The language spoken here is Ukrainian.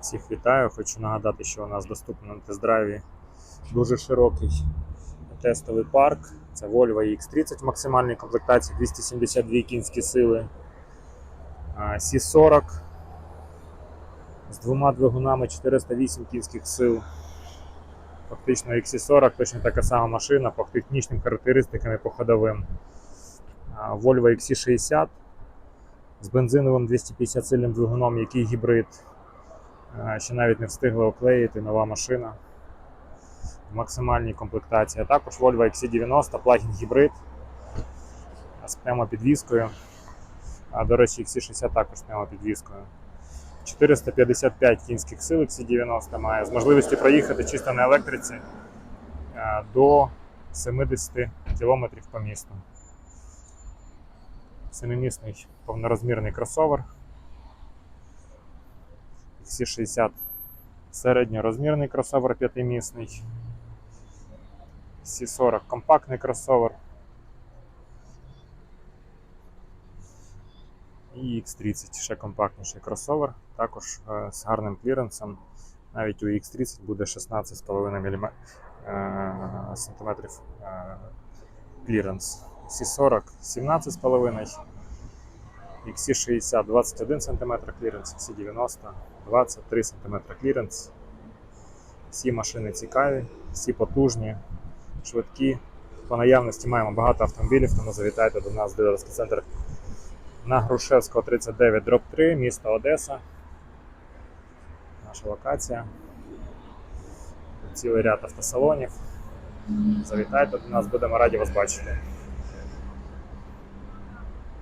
Всіх вітаю. Хочу нагадати, що у нас доступно на тест-драйві дуже широкий тестовий парк. Це Volvo X30 в максимальній комплектації 272 кінські сили. А, C40 з двома двигунами 408 кінських сил. Фактично XC40 точно така сама машина по технічним характеристикам і по ходовим. Volvo XC60 з бензиновим 250 сильним двигуном, який гібрид. Ще навіть не встигли оклеїти нова машина в максимальній комплектації. А також Volvo XC90, плагін гібрид з пневмопідвіскою. А, до речі, XC60 також пневмопідвіскою. 455 кінських сил XC90 має з можливістю проїхати чисто на електриці до 70 км по місту. Семимісний повнорозмірний кросовер. XC60 середньорозмірний кросовер п'ятимісний. C40 компактний кросовер. І X30 ще компактніший кросовер, також е, з гарним кліренсом. Навіть у X30 буде 16,5 мм е, сантиметрів е, кліренс. C40 17,5 XC60 21 см кліренс, XC90 23 см кліренс. Всі машини цікаві, всі потужні, швидкі. По наявності маємо багато автомобілів, тому завітайте до нас в дилерський центр на Грушевського 39 дроб 3, місто Одеса. Наша локація. Цілий ряд автосалонів. Завітайте до нас, будемо раді вас бачити.